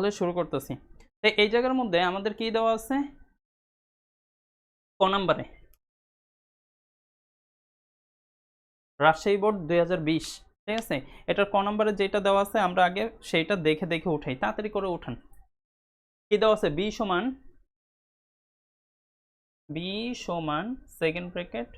তাহলে শুরু করতেছি। তো এই জায়গার মধ্যে আমাদের কি দেওয়া আছে? ক নাম্বারে। রাজশাহী বোর্ড দুই হাজার বিশ, ঠিক আছে? এটার ক নাম্বারে যেটা দেওয়া আছে, আমরা আগে সেইটা দেখে দেখে উঠাই। তাড়াতাড়ি করে উঠান। কি দেওয়া আছে? বি সমান বি সমান সেকেন্ড ব্র্যাকেট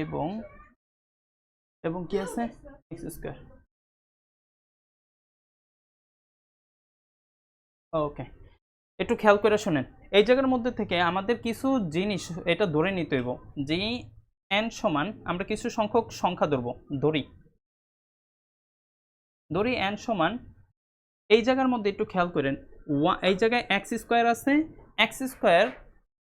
এবং এবং কি আছে? X square. ওকে। একটু খেয়াল করে শোনেন। এই জায়গার মধ্যে থেকে আমাদের কিছু জিনিস এটা ধরে নিতে হইব। যে এন সমান আমরা কিছু সংখ্যক সংখ্যা ধরবো। ধরি। ধরি এন সমান এই জায়গার মধ্যে একটু খেয়াল করেন। এই জায়গায় এক্স স্কোয়ার আছে। এক্স স্কোয়ার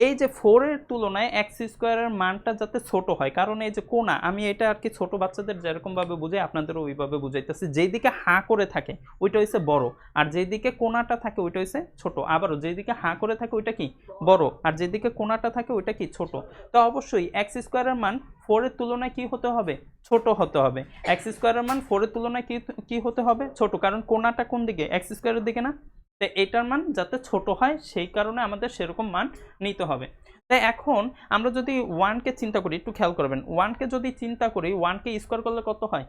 এই যে ফোরের তুলনায় এক্স স্কোয়ারের মানটা যাতে ছোট হয়, কারণ এই যে কোনা, আমি এটা আর কি ছোট বাচ্চাদের যেরকমভাবে বুঝাই, আপনাদেরও ওইভাবে বুঝাইতেছি। যেই দিকে হা করে থাকে, ওইটা হচ্ছে বড়। আর যেই দিকে কোনাটা থাকে, ওইটা হচ্ছে ছোট। আবারও যেই দিকে হা করে থাকে, ওইটা কি? বড়। আর যেদিকে কোনাটা থাকে, ওইটা কি? ছোট। তো অবশ্যই এক্স স্কোয়ারের মান ফোরের তুলনায় কি হতে হবে? ছোট হতে হবে। এক্স স্কোয়ারের মান ফোরের তুলনায় কি কি হতে হবে? ছোট। কারণ কোনাটা কোন দিকে? এক্স স্কোয়ারের দিকে না? তো এটার মান যাতে ছোট হয়, সেই কারণে আমাদের সেরকম মান নিতে হবে। তাই এখন আমরা যদি ওয়ানকে চিন্তা করি, একটু খেয়াল করবেন ওয়ানকে যদি চিন্তা করি ওয়ানকে স্কোয়ার করলে কত হয়?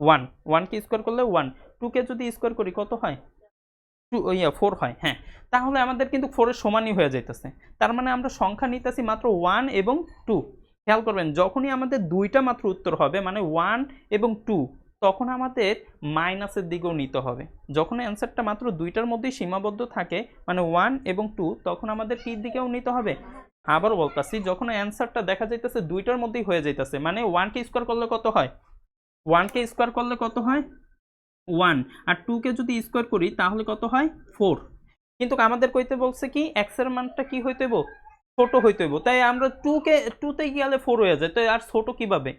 ওয়ান ওয়ানকে স্কোয়ার করলে ওয়ান টুকে যদি স্কোয়ার করি কত হয়? টু ইয়া ফোর হয় হ্যাঁ। তাহলে আমাদের কিন্তু ফোরের সমানই হয়ে যাইতেছে। তার মানে আমরা সংখ্যা নিতেছি মাত্র ওয়ান এবং টু খেয়াল করবেন, যখনই আমাদের দুইটা মাত্র উত্তর হবে মানে ওয়ান এবং টু তখন আমাদের মাইনাসের দিকেও নিতে হবে। যখন অ্যান্সারটা মাত্র দুইটার মধ্যেই সীমাবদ্ধ থাকে মানে ওয়ান এবং টু তখন আমাদের কি দিকেও নিতে হবে। আবার বলতাছি, যখন অ্যান্সারটা দেখা যাইতেছে দুইটার মধ্যেই হয়ে যাইতেছে মানে ওয়ানকে স্কোয়ার করলে কত হয়? ওয়ানকে স্কোয়ার করলে কত হয়? ওয়ান আর টুকে যদি স্কোয়ার করি, তাহলে কত হয়? ফোর কিন্তু আমাদের কইতে বলছে কি এক্সের মানটা কি হইতে হইব ছোট হইতে হইব। তাই আমরা টুকে টুতে গেলে ফোর হয়ে যায়। তাই আর ছোট কীভাবে?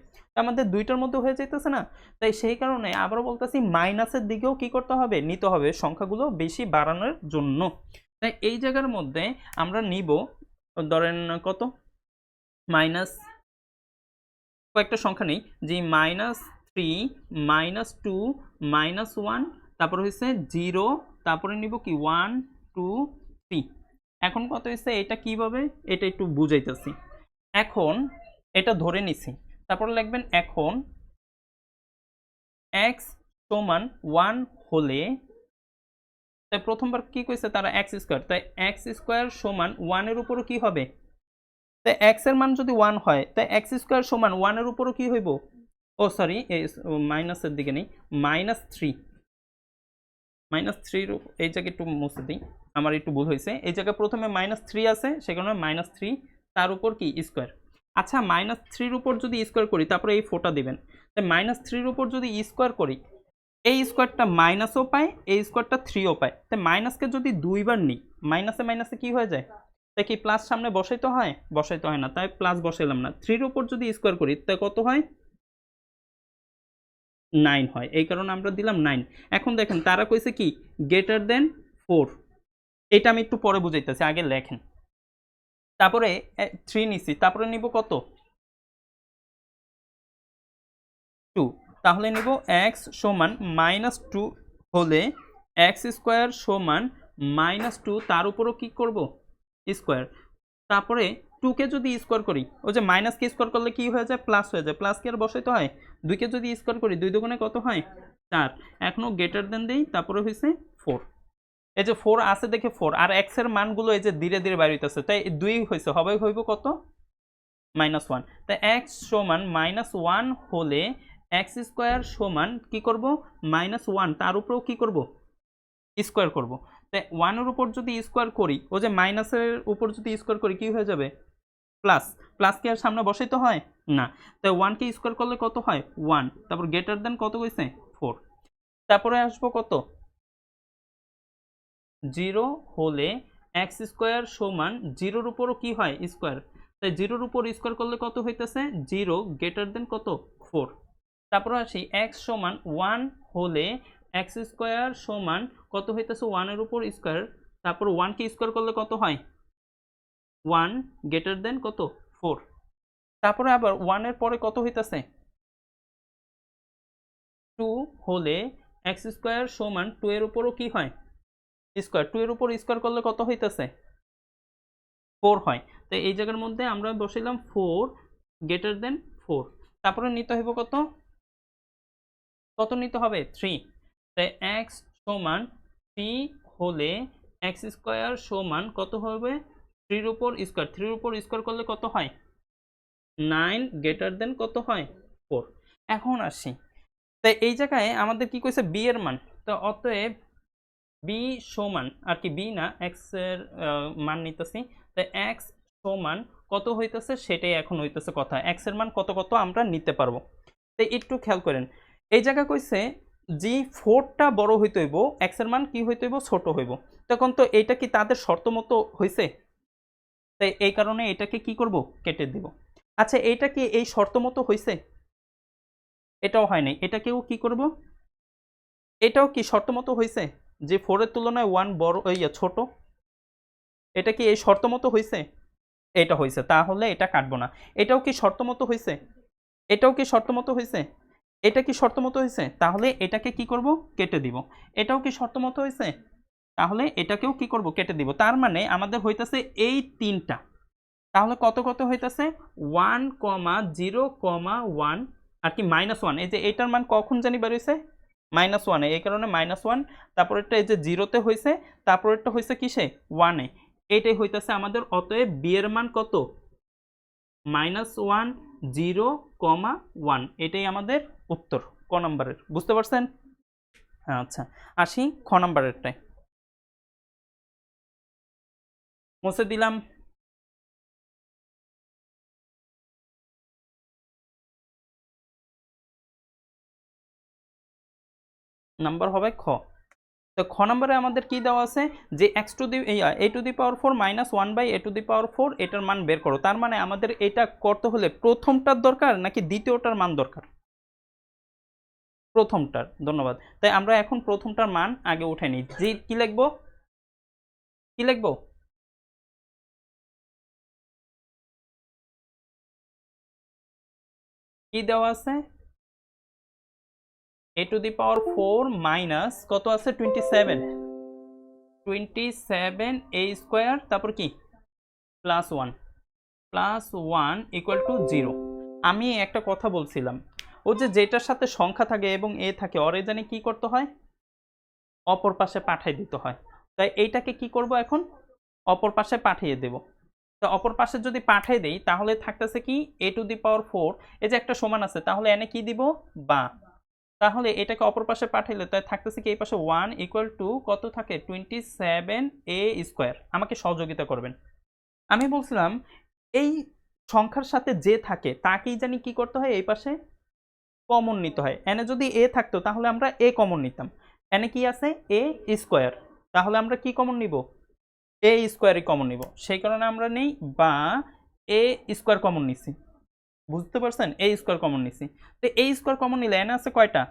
আমাদের দুইটার মধ্যে হয়ে যাইতেছে না? তাই সেই কারণে আবারও বলতেছি মাইনাসের দিকেও কি করতে হবে? নিতে হবে সংখ্যাগুলো বেশি বাড়ানোর জন্য। তাই এই জায়গার মধ্যে আমরা নিব, ধরেন কত? মাইনাস কয়েকটা সংখ্যা নেই। যে minus three minus two minus one তারপর হচ্ছে জিরো তারপরে নিব কি? ওয়ান টু থ্রি এখন কত হয়েছে এটা কীভাবে? এটা একটু বুঝাইতেছি। এখন এটা ধরে নিছি। তারপর লিখবেন এখন এক্স সমান ওয়ান হলে তাই প্রথমবার কি কইছে? তারা এক্স স্কোয়ার তাই এক্স স্কোয়ার সমান ওয়ানের উপরও কি হবে? তাই এক্সের মান যদি ওয়ান হয়, তাই এক্স স্কোয়ার সমান ওয়ানের উপরও কি হইব? ও সরি মাইনাসের দিকে নেই। মাইনাস থ্রি মাইনাস থ্রির এই জায়গায় একটু মুছে দিই। আমার একটু ভুল হয়েছে। এই জায়গায় প্রথমে মাইনাস থ্রি আছে, সেখানে মাইনাস থ্রি তার উপর কি? স্কোয়ার আচ্ছা মাইনাস থ্রির উপর যদি স্কোয়ার করি, তারপরে এই ফোটা দিবেন। তাই মাইনাস থ্রির উপর যদি স্কোয়ার করি, এই স্কোয়ারটা মাইনাসও পায়, এই স্কোয়ারটা থ্রিও পায়। তাই মাইনাসকে যদি দুইবার নিই মাইনাসে মাইনাসে কি হয়ে যায়? তাই কি প্লাস সামনে বসাইতে হয়? বসাইতে হয় না, তাই প্লাস বসাইলাম না। থ্রির উপর যদি স্কোয়ার করি তাই কত হয়? নাইন হয়। এই কারণে আমরা দিলাম নাইন এখন দেখেন, তারা কইছে কি? গ্রেটার দেন ফোর এটা আমি একটু পরে বুঝাইতেছি, আগে লেখেন। তারপরে থ্রি নিছি, তারপরে নিব কত? টু তাহলে নিব এক্স সমান মাইনাস টু হলে এক্স স্কোয়ার সমান মাইনাস টু তার উপরও কি করব? স্কোয়ার তারপরে টুকে যদি স্কোয়ার করি, ওই যে মাইনাসকে স্কোয়ার করলে কি হয়ে যায়? প্লাস হয়ে যায়। প্লাস কি আর বসাইতে হয়? দুইকে যদি স্কোয়ার করি, দুই দুগুণে কত হয়? চার। এখনও গ্রেটার দেন দিই, তারপরে হয়েছে ফোর এই যে ফোর আছে দেখে ফোর আর এক্সের মানগুলো এই যে ধীরে ধীরে বাড়িতেছে তাই দুই হয়েছে হবে, হইব কত? মাইনাস ওয়ান তাই এক্স সমান মাইনাস ওয়ান হলে এক্স স্কোয়ার সমান কি করব? মাইনাস ওয়ান তার উপরেও কি করব? স্কোয়ার করব। তাই ওয়ানের উপর যদি স্কোয়ার করি, ও যে মাইনাসের উপর যদি স্কোয়ার করি, কি হয়ে যাবে? প্লাস প্লাস কি আর সামনে বসাইতে হয়? না। তাই ওয়ানকে স্কোয়ার করলে কত হয়? ওয়ান তারপর গ্রেটার দেন কত কইছে ফোর তারপরে আসব কত? জিরো হলে এক্স স্কোয়ার সমান জিরোর উপরও কি হয়? স্কোয়ার। তাই জিরোর উপর স্কোয়ার করলে কত হইতেছে? জিরো গ্রেটার দেন কত? ফোর তারপর আসি এক্স সমান ওয়ান হলে এক্স স্কোয়ার সমান কত হইতেছে? ওয়ানের উপর স্কোয়ার। তারপর ওয়ানকে স্কোয়ার করলে কত হয়? ওয়ান গ্রেটার দেন কত? ফোর তারপরে আবার ওয়ানের পরে কত হইতেছে? টু হলে এক্স স্কোয়ার সমান টু এর উপরও কি হয়? স্কোয়ার টু এর উপর স্কোয়ার করলে কত হইতেছে? ফোর হয়। তো এই জায়গার মধ্যে আমরা বসাইলাম ফোর গ্রেটার দেন ফোর তারপরে নিতে হইব কত? কত নিতে হবে? থ্রি তাই এক্স সমান থ্রি হলে এক্স স্কোয়ার সমান কত হবে? থ্রির উপর স্কোয়ার থ্রির উপর স্কোয়ার করলে কত হয়? নাইন গ্রেটার দেন কত হয়? ফোর এখন আসি। তাই এই জায়গায় আমাদের কি কইছে? বি এর মান। তো অতএব বি সমান আর কি বি না এক্সের আহ, মান নিতেছি। তাই এক্স সমান কত হইতেছে? সেটাই এখন হইতেছে কথা। এক্সের মান কত কত আমরা নিতে পারব। তাই একটু খেয়াল করেন এই জায়গা কইছে জি ফোরটা বড় হইতে হইব এক্সের মান কি হইতে হইব? ছোট হইব। তখন তো এইটা কি তাদের শর্ত মতো হইছে? তাই এই কারণে এটাকে কি করব? কেটে দিব। আচ্ছা এইটা কি এই শর্ত মতো হইছে? এটাও হয় নাই। এটাকেও কি করব? এটাও কি শর্ত মতো হইছে? যে ফোরের তুলনায় ওয়ান বড় ইয়া ছোট, এটা কি এই শর্ত মতো হইছে? এটা হইছে, তাহলে এটা কাটবো না। এটাও কি শর্ত মতো হইছে? এটাও কি শর্ত মতো হইছে? এটা কি শর্ত মতো হয়েছে তাহলে এটাকে কি করব? কেটে দিব। এটাও কি শর্ত মতো হয়েছে তাহলে এটাকেও কি করব? কেটে দিব। তার মানে আমাদের হইতেছে এই তিনটা। তাহলে কত কত হইতেছে? One comma zero comma one আর কি মাইনাস ওয়ান এই যে এটার মান কখন জানি বেরোইছে মাইনাস ওয়ানে এই কারণে মাইনাস ওয়ান তারপরেরটা এই যে জিরোতে হয়েছে তারপরেরটা হয়েছে কিসে? ওয়ানে এটাই হইতেছে আমাদের, অতএব বি এর মান কত? Minus one zero comma one এটাই আমাদের উত্তর, ক নম্বরের। বুঝতে পারছেন? হ্যাঁ আচ্ছা আসি খ নম্বরেরটায়। মুছে দিলাম। নাম্বার হবে খ। তো খ নম্বরে আমাদের কি দেওয়া আছে? যে x to the a to the power four minus one by a to the power four এটার মান বের করো। তার মানে আমাদের এটা করতে হলে প্রথমটার দরকার নাকি দ্বিতীয়টার মান দরকার? প্রথমটার, ধন্যবাদ। তাই আমরা এখন প্রথমটার মান আগে উঠে নিই। যে কি লিখব? কি লিখব? কি দেওয়া আছে? A to the power four minus কত আছে? Twenty seven twenty seven a square তারপর কি? Plus one plus one equal to zero আমি একটা কথা বলছিলাম। ও যে যেটার সাথে সংখ্যা থাকে এবং এ থাকে অরে জানি কি করতে হয়? অপর পাশে পাঠিয়ে দিতে হয়। তাই এইটাকে কি করব এখন? অপর পাশে পাঠিয়ে দেব। তো অপর পাশে যদি পাঠিয়ে দেই, তাহলে থাকতেছে কি? এ টু দি পাওয়ার ফোর এই যে একটা সমান আছে, তাহলে এনে কি দিব? বা। তাহলে এটাকে অপর পাশে পাঠাইলে, তাই থাকতেছে কি এই পাশে ওয়ান ইকুয়াল টু কত থাকে? টোয়েন্টি সেভেন এ স্কোয়ার আমাকে সহযোগিতা করবেন। আমি বলছিলাম, এই সংখ্যার সাথে যে থাকে, তাকেই জানি কি করতে হয়? এই পাশে কমন নিতে হয়। এনে যদি এ থাকতো, তাহলে আমরা এ কমন নিতাম। এনে কি আছে? এ স্কোয়ার তাহলে আমরা কি কমন নিব? এ স্কোয়ারই কমন নিব। সেই কারণে আমরা নেই বা এ স্কোয়ার কমন নিছি। বুঝতে পারছেন? এ স্কোয়ার কমন নিছি। তো এই স্কোয়ার কমন নিলে এনে আছে কয়টা?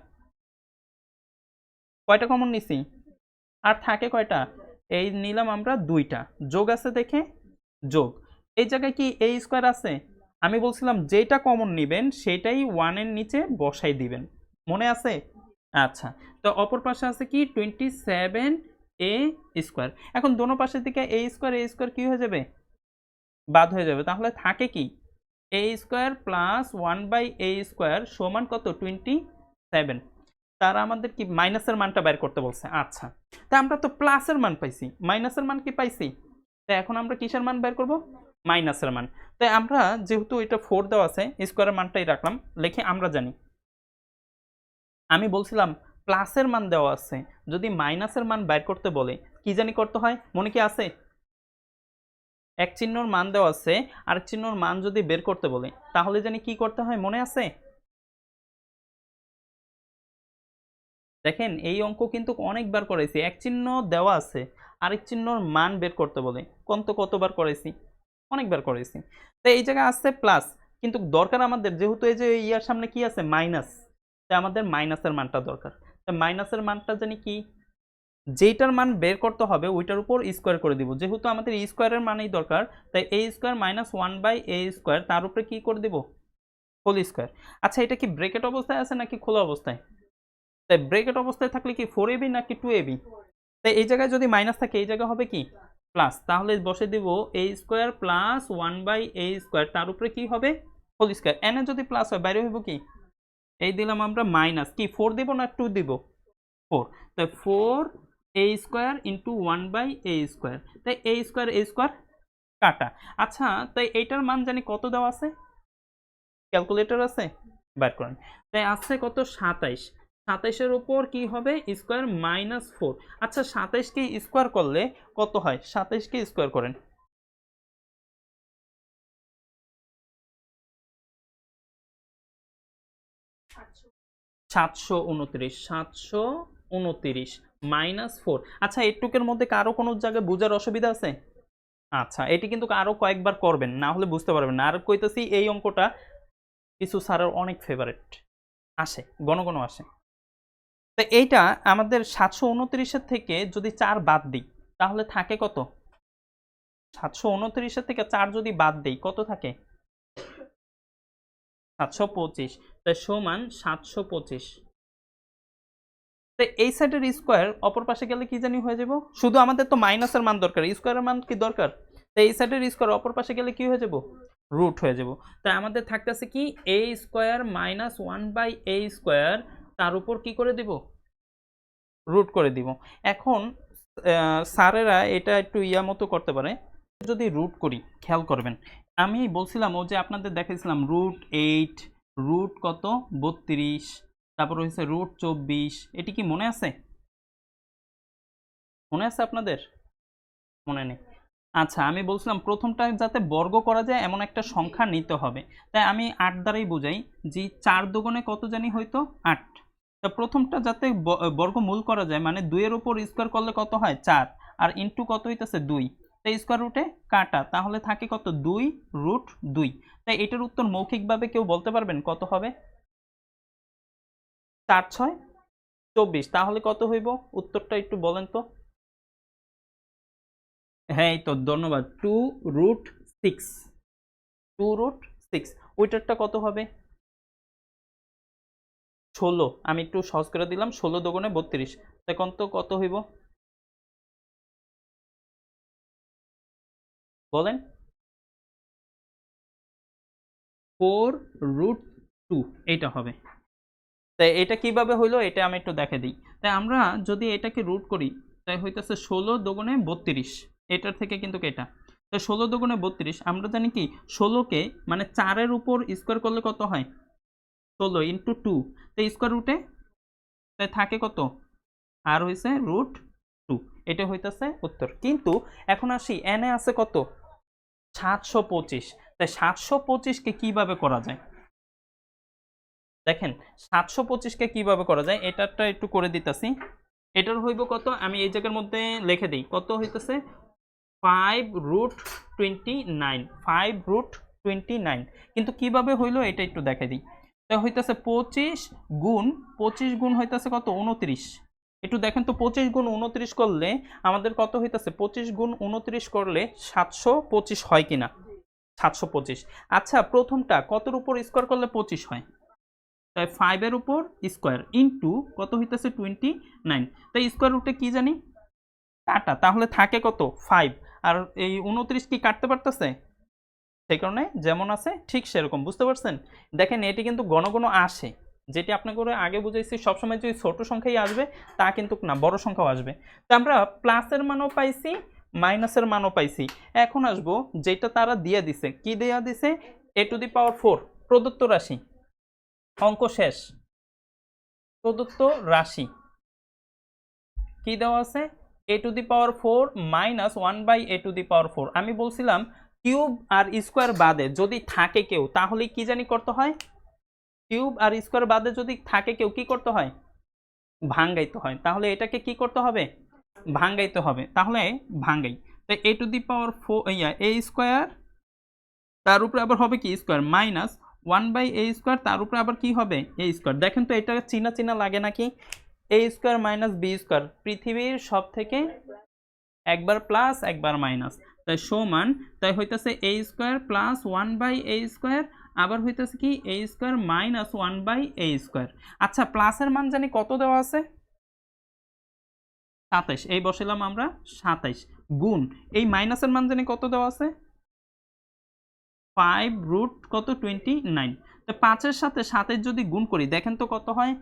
কয়টা কমন নিছি? আর থাকে কয়টা? এই নিলাম আমরা দুইটা। যোগ আছে দেখে? যোগ। এই জায়গায় কি এ স্কোয়ার আছে? আমি বলছিলাম যেটা কমন নেবেন, সেটাই ওয়ানের নিচে বসাই দিবেন। মনে আছে? আচ্ছা। তো অপর পাশে আছে কি? টোয়েন্টি সেভেন এ স্কোয়ার এখন দোনো পাশের দিকে এ স্কোয়ার এ স্কোয়ার কী হয়ে যাবে? বাদ হয়ে যাবে। তাহলে থাকে কি? A square plus one by a square সমান কত? টোয়েন্টি সেভেন তারা আমাদের কি মাইনাসের মানটা বের করতে বলছে? আচ্ছা। তা আমরা তো প্লাসের মান পাইছি। মাইনাসের মান কি পাইছি? তো এখন আমরা কিসের মান বের করব? মাইনাসের মান। তাই আমরা যেহেতু এটা ফোর দেওয়া আছে স্কোয়ারের মানটাই রাখলাম। লিখে আমরা জানি। আমি বলছিলাম প্লাসের মান দেওয়া আছে। যদি মাইনাসের মান বের করতে বলে, কি জানি করতে হয়? মনে কি আছে? এক চিহ্নর মান দেওয়া আছে, আরেক চিহ্নর মান যদি বের করতে বলে, তাহলে জানি কি করতে হয় মনে আছে? দেখেন, এই অঙ্ক কিন্তু অনেকবার করেছি, এক চিহ্ন দেওয়া আছে, আরেক চিহ্নর মান বের করতে বলে কত কতবার করেছি? অনেকবার করেছি। তো এই জায়গায় আসছে প্লাস কিন্তু দরকার আমাদের, যেহেতু এই যে ইয়ার সামনে কি আছে? মাইনাস তাই আমাদের মাইনাসের মানটা দরকার। মাইনাসের মানটা জানি কি? যেইটার মান বের করতে হবে, ওইটার উপর স্কোয়ার করে দিব। যেহেতু আমাদের স্কোয়ারের মানেই দরকার, তাই a square minus one by a square তার উপরে কি করে দিব? হোল স্কোয়ার আচ্ছা এটা কি ব্রেকেট অবস্থায় আছে নাকি খোলা অবস্থায়? তাই ব্রেকেট অবস্থায় থাকলে কি ফোর এবি নাকি টু এবি তাই এই জায়গায় যদি মাইনাস থাকে, এই জায়গায় হবে কি? প্লাস তাহলে বসে দিব a square plus one by a square তার উপরে কি হবে? হোল স্কোয়ার এনে যদি প্লাস হয়, বাইরে হইব কি? এই দিলাম আমরা মাইনাস কি ফোর দিব না টু দিব? ফোর তাই four a square into one by a square তাই এ স্কোয়ার এ স্কোয়ার কাটা। আচ্ছা তাই এইটার মান জানি কত দেওয়া আছে? ক্যালকুলেটর আছে? বার করেন। তাই আছে কত? সাতাইশ। সাতাইশের উপর কি হবে? Square minus four. আচ্ছা সাতাইশকে স্কোয়ার করলে কত হয়? সাতাইশকে স্কোয়ার করেন। সাতশো উনত্রিশ। সাতশো উনত্রিশ। Minus four. আচ্ছা এইটুকের মধ্যে কারও কোনো জায়গায় বোঝার অসুবিধা আছে? আচ্ছা এটি কিন্তু আরও কয়েকবার করবেন, না হলে বুঝতে পারবেন না। আর কইতেছি এই অঙ্কটা কিছু স্যারের অনেক ফেভারিট আসে ঘন ঘন আসে। তো এইটা আমাদের সাতশো উনত্রিশের থেকে যদি চার বাদ দিই, তাহলে থাকে কত? সাতশো উনত্রিশের থেকে চার যদি বাদ দিই, কত থাকে? সাতশো পঁচিশ। তাই সমান সাতশো পঁচিশ। তো এই সাইডের স্কোয়ার অপর পাশে গেলে কি জানি হয়ে যাব? শুধু আমাদের তো মাইনাসের মান দরকার। স্কোয়ারের মান কি দরকার? তো এই সাইডের স্কোয়ার অপর পাশে গেলে কি হয়ে যাব? রুট হয়ে যাব। তাই আমাদের থাকতেছে কি a square minus one by a square, তার উপর কি করে দিব? রুট করে দিব। এখন স্যারেরা এটা একটু ইয়া মতো করতে পারে। যদি রুট করি, খেয়াল করবেন। আমি বলছিলাম ও যে আপনাদের দেখাইছিলাম, রুট এইট, রুট কত? বত্রিশ। তারপর হয়েছে রুট চব্বিশ, এটি কি মনে আছে? মনে আছে আপনাদের? মনে নেই। আচ্ছা আমি বলছিলাম প্রথমটা যাতে বর্গ করা যায়, এমন একটা সংখ্যা নিতে হবে। তাই আমি আট দ্বারাই বোঝাই যে চার দুগুণে কত জানি হয়তো আট। তা প্রথমটা যাতে বর্গমূল করা যায় মানে দুইয়ের ওপর স্কোয়ার করলে কত হয়? চার। আর ইন্টু কত হইতেছে? দুই। তাই স্কোয়ার রুটে কাটা, তাহলে থাকে কত? দুই রুট দুই। তাই এটার উত্তর মৌখিকভাবে কেউ বলতে পারবেন কত হবে? চার, ছয়? চব্বিশ। তাহলে কত হইব? উত্তরটা একটু বলেন তো। হ্যাঁ এই তো, ধন্যবাদ। Two root six. Two root six. ওইটারটা কত হবে? ষোলো। আমি একটু সহজ করে দিলাম। ষোলো দোকানে বত্রিশ। তখন তো কত হইব? বলেন। Four root two. এইটা হবে। তাই এটা কীভাবে হইল এটা আমি একটু দেখে দিই। তাই আমরা যদি এটাকে রুট করি, তাই হইতেছে ষোলো দোগুণে বত্রিশ। এটার থেকে কিন্তু এটা। তাই ষোলো দোগুণে বত্রিশ, আমরা জানি কি, ষোলোকে মানে চারের উপর স্কোয়ার করলে কত হয়? ষোলো ইন্টু টু তাই স্কোয়ার রুটে তাই থাকে কত? আর হয়েছে রুট টু এটা হইতেছে উত্তর। কিন্তু এখন আসি এনে আছে কত? সাতশো পঁচিশ। তাই সাতশো পঁচিশকে কীভাবে করা যায়? দেখেন, সাতশো পঁচিশকে কীভাবে করা যায়? এটারটা একটু করে দিতেছি। এটার হইব কত? আমি এই জায়গার মধ্যে লিখে দিই। কত হইতেছে? Five root twenty nine five root twenty nine কিন্তু কীভাবে হইল এটা একটু দেখে দিই। তা হইতেছে পঁচিশ গুণ পঁচিশ গুণ হইতেছে কত? উনত্রিশ একটু দেখেন তো, পঁচিশ গুণ উনত্রিশ করলে আমাদের কত হইতেছে? পঁচিশ গুণ উনত্রিশ করলে সাতশো পঁচিশ হয় কিনা? সাতশো পঁচিশ। আচ্ছা প্রথমটা কতর উপর স্কোয়ার করলে পঁচিশ হয়? ফাইভের উপর স্কোয়ার ইন্টু কত হইতেছে টোয়েন্টি নাইন তাই স্কোয়ার রুটে কি জানি? কাটা। তাহলে থাকে কত? ফাইভ আর এই উনত্রিশ কি কাটতে পারতেছে? সেই কারণে যেমন আছে ঠিক সেরকম। বুঝতে পারছেন? দেখেন, এটি কিন্তু ঘন ঘন আসে। যেটি আপনাকে আগে বুঝাইছি, সবসময় যদি ছোট সংখ্যাই আসবে, তা কিন্তু না, বড় সংখ্যাও আসবে। তো আমরা প্লাসের মানও পাইছি মাইনাসের মানও পাইছি। এখন আসব, যেটা তারা দিয়ে দিছে। কি দেয়া দিছে? এ টু দি পাওয়ার ফোর প্রদত্ত রাশি। অঙ্ক শেষ। প্রদত্ত রাশি। কি দেওয়া আছে? A to the power four minus one by a to the power four আমি বলছিলাম কিউব আর স্কোয়ার বাদে যদি থাকে কেউ, তাহলে কি জানি করতে হয়? কিউব আর স্কোয়ার বাদে যদি থাকে কেউ, কি করতে হয়? ভাঙ্গাইতে হয়। তাহলে এটাকে কি করতে হবে? ভাঙ্গাইতে হবে। তাহলে ভাঙ্গাই। তো a to the power four yeah a square তার উপরে আবার হবে কি? Square minus one by a square, তার উপরে আবার কি হবে? A square. দেখেন তো এটা চিনা চিনা লাগে নাকি? A square minus b square, পৃথিবীর সব থেকে একবার প্লাস, একবার মাইনাস। তাই সমান, তাই হইতেছে a square plus one by a square, আবার হইতেছে কি? A square minus one by a square. আচ্ছা প্লাসের মান জানি কত দেওয়া আছে? সাতাইশ। এই বসালাম আমরা সাতাইশ। গুণ, এই মাইনাসের মান জানি কত দেওয়া আছে? ফাইভ রুট কত? টোয়েন্টি নাইন তো পাঁচের সাথে সাতের যদি গুণ করি, দেখেন তো কত হয়?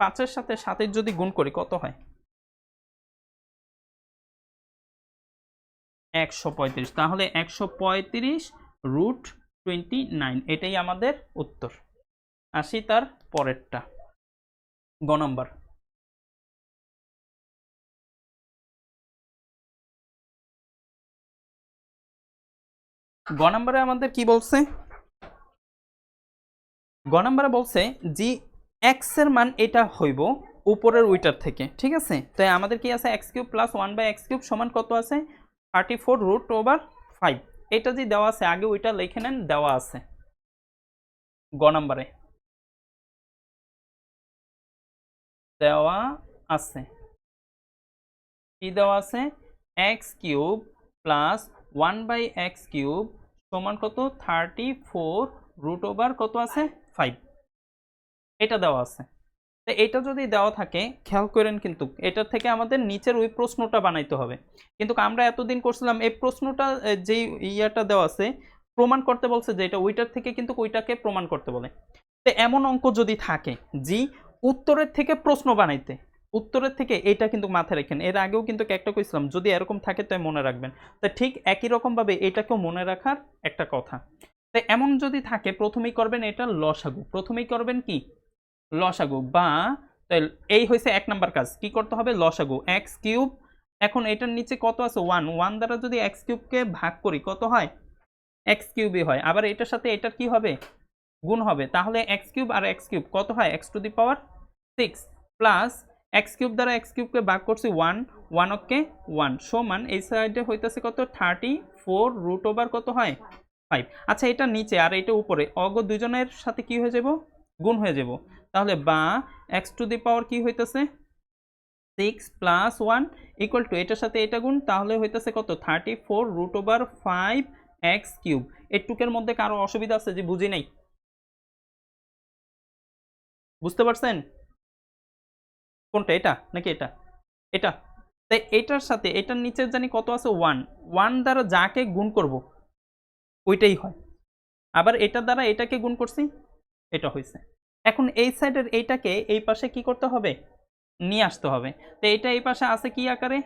পাঁচের সাথে সাতের যদি গুণ করি, কত হয়? একশো পঁয়ত্রিশ। তাহলে একশো পঁয়ত্রিশ রুট টোয়েন্টি নাইন এটাই আমাদের উত্তর। আসি তার পরেরটা। গ নম্বর। গ নম্বরে আমাদের কি বলছে? গ নম্বরে বলছে জি এক্সের মান এটা হইব উপরের উইটার থেকে, ঠিক আছে? তাই আমাদের কি আছে? X cube plus one by x cube সমান কত আছে? Thirty four root over five এটা যে দেওয়া আছে, আগে ওইটা লিখে নেন, দেওয়া আছে। গ নম্বরে। দেওয়া আছে। কি দেওয়া আছে? X cube plus one by x cube সমান কত? থার্টি ফোর রুট ওভার কত আছে? ফাইভ। এটা দেওয়া আছে। তো এটা যদি দেওয়া থাকে, খেয়াল করেন কিন্তু এটার থেকে আমাদের নিচের ওই প্রশ্নটা বানাইতে হবে। কিন্তু আমরা এতদিন করছিলাম, এই প্রশ্নটা যেই ইয়াটা দেওয়া আছে, প্রমাণ করতে বলছে যে এটা ওইটার থেকে কিন্তু ওইটাকে প্রমাণ করতে বলে। তো এমন অঙ্ক যদি থাকে, জি, উত্তরের থেকে প্রশ্ন বানাইতে উত্তরের থেকে এটা কিন্তু মাথায় রাখেন। এর আগেও কিন্তু একটা কইছিলাম, যদি এরকম থাকে তাই মনে রাখবেন। তো ঠিক একই রকমভাবে এটাকেও মনে রাখার একটা কথা। তো এমন যদি থাকে, প্রথমেই করবেন এটা লসাগু। প্রথমেই করবেন কি? লসাগু বা তাই এই হয়েছে এক নাম্বার কাজ। কি করতে হবে? লসাগু। এক্স কিউব, এখন এটার নিচে কত আছে? ওয়ান। ওয়ান দ্বারা যদি এক্স কিউবকে ভাগ করি, কত হয়? এক্স কিউবই হয়। আবার এটার সাথে এটার কি হবে? গুণ হবে। তাহলে এক্স কিউব আর এক্স কিউব কত হয়? X to the power six plus x cube দ্বারা এক্স কিউবকে ভাগ করছি ওয়ান ওয়ান ওকে ওয়ান সমান এই সাইডে হইতেছে কত? থার্টি ফোর রুট ওভার কত হয়? ফাইভ আচ্ছা এটা নিচে আর এটা উপরে। অগ দুজনের সাথে কি হয়ে যাব? গুণ হয়ে যাব। তাহলে বা এক্স টু দি পাওয়ার কি হইতেছে? Six plus one equal to এটার সাথে এটা গুণ, তাহলে হইতেছে কত? Thirty four root over five x cube এটুকের মধ্যে কারও অসুবিধা আছে যে বুঝি নাই? বুঝতে পারছেন? কোনটা? এটা? নাকি এটা? এটা। তাই এটার সাথে, এটার নিচের জানি কত আছে? ওয়ান ওয়ান দ্বারা যাকে গুণ করব, ওইটাই হয়। আবার এটার দ্বারা এটাকে গুণ করছি, এটা হয়েছে এখন এই সাইডের এইটাকে এই পাশে কি করতে হবে? নিয়ে আসতে হবে। তো এটা এই পাশে আছে কি আকারে?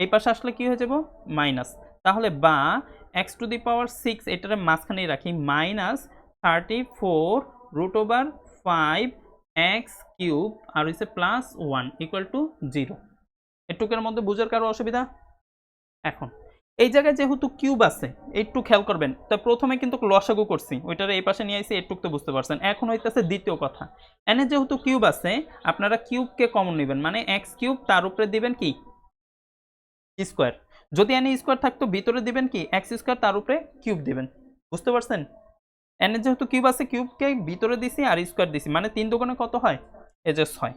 এই পাশে আসলে কি হয়ে যাব? মাইনাস তাহলে বা x to the power six এটার মাঝখানেই রাখি। Minus thirty four root over five x cube আর হচ্ছে plus one equal to zero এটুকের মধ্যে বুঝার কারও অসুবিধা? এখন, এই জায়গায় যেহেতু কিউব আছে, একটু খেয়াল করবেন, তা প্রথমে কিন্তু লসাগু করছি, ওইটার এই পাশে নিয়ে আসি একটু তো বুঝতে পারছেন। এখন হইতেছে দ্বিতীয় কথা, এনে যেহেতু কিউব আছে, আপনারা কিউবকে কমন নেবেন মানে এক্স কিউব তার উপরে দিবেন কি? স্কোয়ার যদি এনে স্কোয়ার থাকতো, ভিতরে দিবেন কি? এক্স স্কোয়ার তার উপরে কিউব দিবেন, বুঝতে পারছেন? এনে যেহেতু কিউব আছে, কিউবকে ভিতরে দিছি আর স্কোয়ার দিছি মানে তিন দোকানে কত হয়? এ যে ছয়।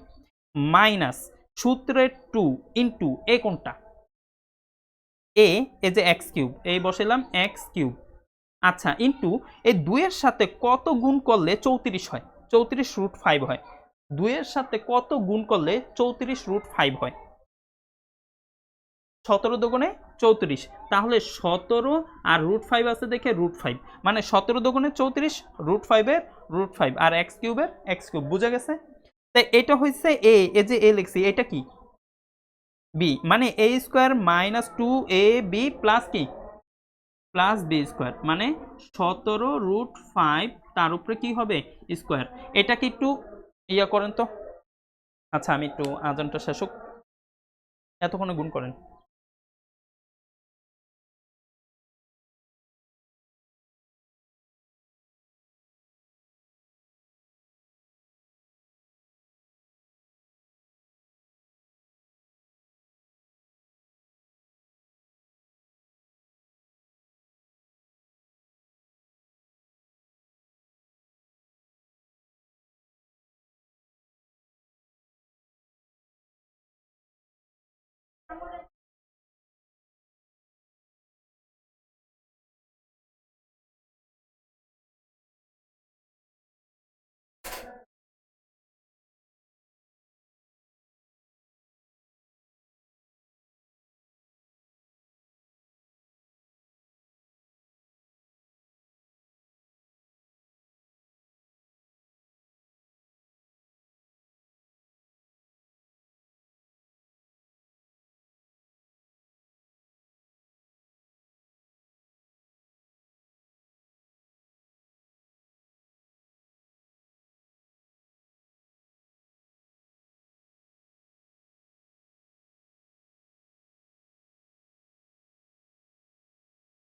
মাইনাস সূত্রের টু ইন্টু এ কোনটা? এ এ যে এক্স কিউব, এই বসালাম এক্স কিউব। আচ্ছা ইন্টু এই দুইয়ের সাথে কত গুণ করলে চৌত্রিশ হয়? চৌত্রিশ রুট ফাইভ হয়। দুইয়ের সাথে কত গুণ করলে চৌত্রিশ রুট ফাইভ হয়? সতেরো দোকানে চৌত্রিশ। তাহলে সতেরো আর রুট ফাইভ আছে দেখে রুট ফাইভ মানে সতেরো দোকানে চৌত্রিশ রুট ফাইভের রুট ফাইভ আর এক্স কিউবের এক্স কিউব বুঝা গেছে? তাই এটা হচ্ছে এ এ যে এ লিখছি, এটা কি? বি মানে a square minus two a b plus কি? প্লাস বি স্কোয়ার মানে সতেরো রুট ফাইভ তার উপরে কি হবে? স্কোয়ার এটা কি একটু ইয়া করেন তো। আচ্ছা আমি একটু আজানটা শেষ এতক্ষণে গুণ করেন।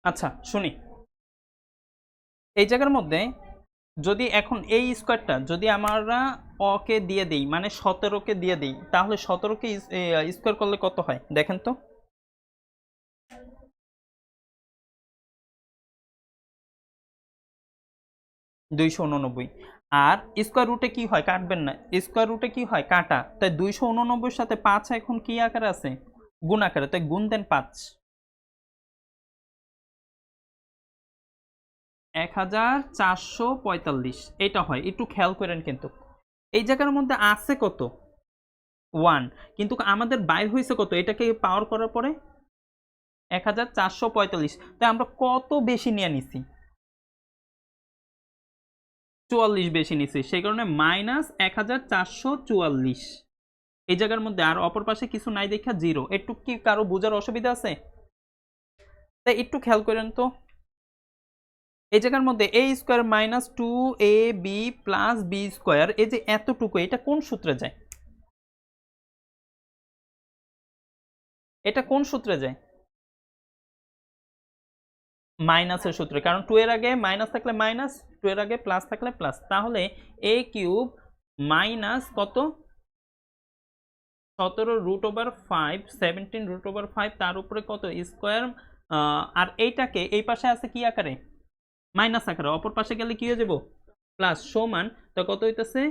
আচ্ছা শুনি। এই জায়গার মধ্যে যদি এখন এই স্কোয়ারটা যদি আমরা অকে দিয়ে দিই মানে সতেরোকে দিয়ে দিই, তাহলে সতেরোকে স্কোয়ার করলে কত হয়? দেখেন তো। দুইশো উননব্বই। আর স্কোয়ার রুটে কি হয়? কাটবেন না। স্কোয়ার রুটে কি হয়? কাটা। তাই দুইশো উননব্বইয়ের সাথে পাঁচ এখন কি আকারে আছে? গুণ আকারে। তাই গুণ দেন পাঁচ। এক হাজার চারশো পঁয়তাল্লিশ। এটা হয়, একটু খেয়াল করেন কিন্তু। এই জায়গার মধ্যে আছে কত? ওয়ান। কিন্তু আমাদের বাইর হয়েছে কত? এটাকে পাওয়ার করার পরে? এক হাজার চারশো পঁয়তাল্লিশ। তাই আমরা কত বেশি নিয়ে নিছি? চুয়াল্লিশ বেশি নিছি। সেই কারণে মাইনাস এক হাজার চারশো চুয়াল্লিশ। এই জায়গার মধ্যে আর অপর পাশে কিছু নাই দেখা, জিরো। একটু কি কারও বোঝার অসুবিধা আছে? তাই একটু খেয়াল করেন তো। এই জায়গার মধ্যে a square minus two a b plus b square এই যে এতটুকু, এটা কোন সূত্রে যায়? এটা কোন সূত্রে যায়? মাইনাসের সূত্রে, কারণ টু এর আগে মাইনাস থাকলে মাইনাস টু এর আগে প্লাস থাকলে প্লাস তাহলে এ কিউব মাইনাস কত? সতেরো root over five seventeen root over five তার উপরে কত? স্কোয়ার আর এইটাকে, এই পাশে আছে কি আকারে? মাইনাস আকারে, অপর পাশে গেলে কি হয়ে যাব? প্লাস সমান, তো কত হইতেছে?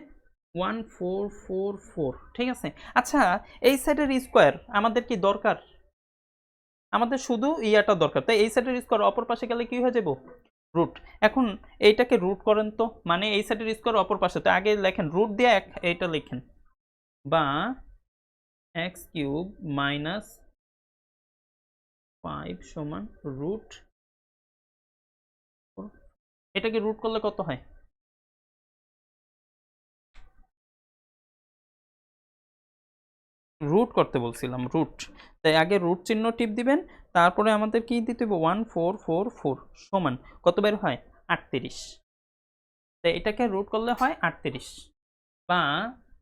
ওয়ান ফোর ফোর ফোর, ঠিক আছে? আচ্ছা এই সাইডের স্কোয়ার আমাদের কি দরকার? আমাদের শুধু ইয়াটা দরকার। তাই এই সাইডের স্কোয়ার অপর পাশে গেলে কি হয়ে যাব? রুট। এখন এইটাকে রুট করেন তো। মানে এই সাইডের স্কোয়ার অপর পাশে। তো আগে লেখেন, রুট দিয়ে এক, এইটা লেখেন। বা এক্স কিউব মাইনাস ফাইভ সমান রুট এটাকে রুট করলে কত হয়? রুট করতে বলছিলাম রুট তাই আগে রুট চিহ্ন টিপ দিবেন, তারপরে আমাদের কি দিতে হবে? ওয়ান ফোর ফোর ফোর সমান। কত বের হয়? আটত্রিশ। তাই এটাকে রুট করলে হয় আটত্রিশ। বা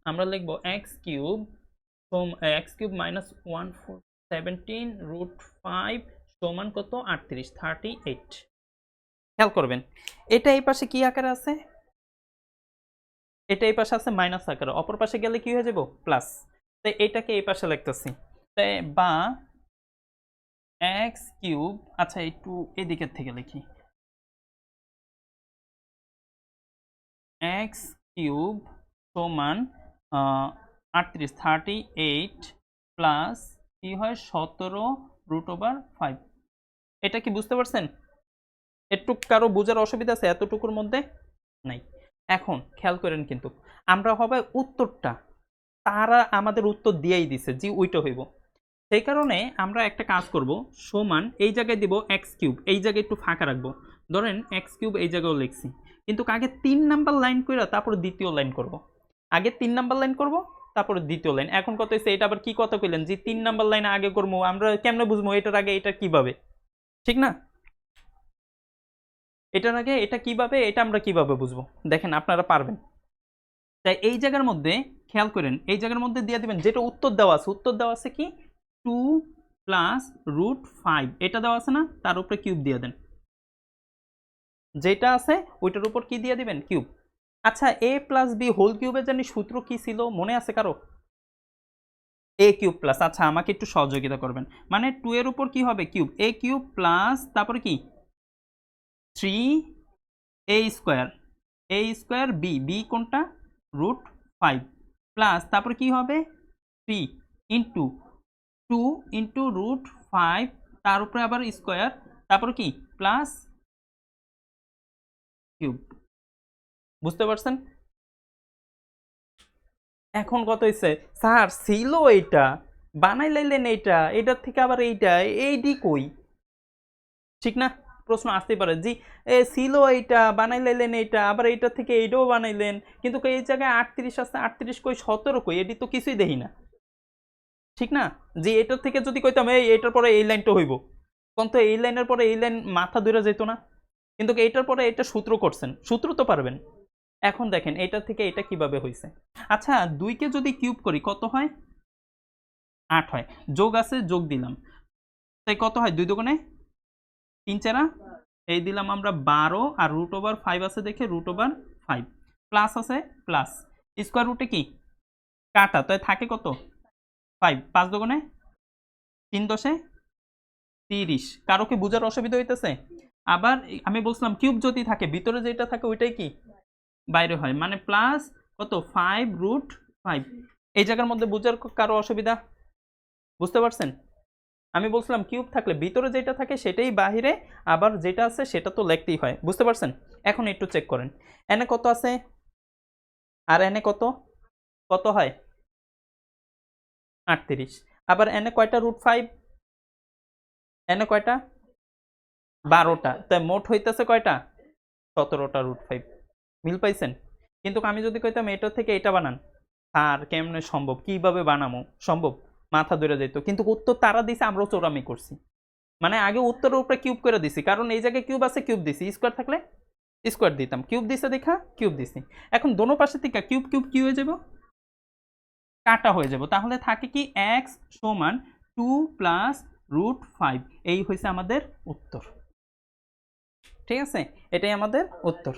আমরা লিখব x cube x cube minus one four seventeen root five সমান কত? আটত্রিশ থার্টি এইট খেয়াল করবেন, এটা এই পাশে কি আকারে আছে? এটা এই পাশে আছে মাইনাস আকারে, অপর পাশে গেলে কি হয়ে যাব? প্লাস তাই এটাকে এই পাশে লিখতেছি। তাই বা এক্স কিউব আচ্ছা একটু এদিকের থেকে লিখি। এক্স কিউব সমান আটত্রিশ থার্টি এইট প্লাস কি হয়? সতেরো রুট ওভার ফাইভ এটা কি বুঝতে পারছেন? একটু কারও বোঝার অসুবিধা আছে, এতটুকুর মধ্যে নাই। এখন খেয়াল করেন কিন্তু, আমরা হবে উত্তরটা, তারা আমাদের উত্তর দিয়েই দিছে, জি ওইটা হইব। সেই কারণে আমরা একটা কাজ করব, সমান এই জায়গায় দিব এক্স কিউব, এই জায়গায় একটু ফাঁকা রাখব। ধরেন এক্স কিউব এই জায়গায়ও লিখছি, কিন্তু আগে তিন নাম্বার লাইন করে তারপর দ্বিতীয় লাইন করব। আগে তিন নাম্বার লাইন করব, তারপরে দ্বিতীয় লাইন। এখন কত হয়েছে এটা আবার কি কথা কইলেন? যে তিন নাম্বার লাইন আগে করব আমরা কেমনে বুঝব এটার আগে এটা কীভাবে? ঠিক না? এটার আগে এটা কীভাবে, এটা আমরা কীভাবে বুঝব? দেখেন, আপনারা পারবেন। তাই এই জায়গার মধ্যে, খেয়াল করেন, এই জায়গার মধ্যে দিয়ে দিবেন, যেটা উত্তর দেওয়া আছে, উত্তর দেওয়া আছে কি? টু প্লাস রুট ফাইভ এটা দেওয়া আছে না? তার উপরে কিউব দিয়ে দেন। যেটা আছে, ওইটার উপর কি দিয়ে দিবেন? কিউব আচ্ছা এ প্লাস বি হোল কিউবের জানি সূত্র কি ছিল? মনে আছে কারও? এ কিউব প্লাস আচ্ছা আমাকে একটু সহযোগিতা করবেন। মানে টু এর উপর কি হবে? কিউব এ কিউব প্লাস তারপরে কি? Three a square a square b b কোনটা? রুট ফাইভ প্লাস তারপর কি হবে? Three into two into root five তার উপরে আবার স্কোয়ার তারপর কি? প্লাস কিউব বুঝতে পারছেন? এখন কত হয়েছে স্যার, ছিল এইটা বানাই লাইলেন এইটা, এটার থেকে আবার এইটা, এইডি কই? ঠিক না? প্রশ্ন আসতেই পারে জি এ, ছিল এইটা বানাই লাইলেন এইটা, আবার এইটা থেকে এইটাও বানাইলেন, কিন্তু এই জায়গায় আটত্রিশ আসছে আটত্রিশ কই সতেরো কই, এটি তো কিছুই দেখি না। ঠিক না? যে এটার থেকে যদি কইতাম, এই, এটার পরে এই লাইনটা হইব। কোন তো এই লাইনের পরে এই লাইন মাথা ধরে যেত না। কিন্তু এইটার পরে এটা সূত্র করছেন, সূত্র তো পারবেন। এখন দেখেন এটার থেকে এটা কীভাবে হয়েছে আচ্ছা দুইকে যদি কিউব করি, কত হয়? আট হয়। যোগ আছে, যোগ দিলাম। তাই কত হয়? দুই দোকানে তিন চারা এই দিলাম আমরা বারো আর রুট ওভার ফাইভ আছে দেখে রুট ওভার ফাইভ প্লাস আছে প্লাস স্কোয়ার রুটে কি? কাটা, তাই থাকে কত? ফাইভ পাঁচ দোকানে তিন দশে তিরিশ। কারও কি বোঝার অসুবিধা হইতেছে? আবার আমি বলছিলাম কিউব যদি থাকে, ভিতরে যেটা থাকে ওইটাই কি? বাইরে হয়। মানে প্লাস কত? ফাইভ রুট ফাইভ এই জায়গার মধ্যে বোঝার কারও অসুবিধা? বুঝতে পারছেন? আমি বলছিলাম কিউব থাকলে ভিতরে যেটা থাকে সেটাই বাহিরে, আবার যেটা আছে সেটা তো লিখতেই হয়। বুঝতে পারছেন? এখন একটু চেক করেন। এনে কত আছে? আর এনে কত? কত হয়? আটত্রিশ। আবার এনে কয়টা রুট ফাইভ এনে কয়টা? বারোটা। তাই মোট হইতেছে কয়টা? সতেরোটা রুট ফাইভ মিল পাইছেন? কিন্তু আমি যদি কইতাম এটা থেকে এটা বানান। আর কেমনে সম্ভব? কীভাবে বানামো? সম্ভব? মাথা ধরে যেত কিন্তু উত্তর তারা দিছে, আমরাও চোরামি করছি। মানে আগে উত্তরের উপরে কিউব করে দিছি। কারণ এই জায়গায় কিউব আছে কিউব দিছি। স্কোয়ার থাকলে স্কোয়ার দিতাম। কিউব দিছে দেখা কিউব দিছি। এখন দোনো পাশে থেকে কিউব কিউব কি হয়ে যাব? কাটা হয়ে যাব। তাহলে থাকে কি এক্স সমান টু প্লাস রুট ফাইভ এই হয়েছে আমাদের উত্তর। ঠিক আছে? এটাই আমাদের উত্তর।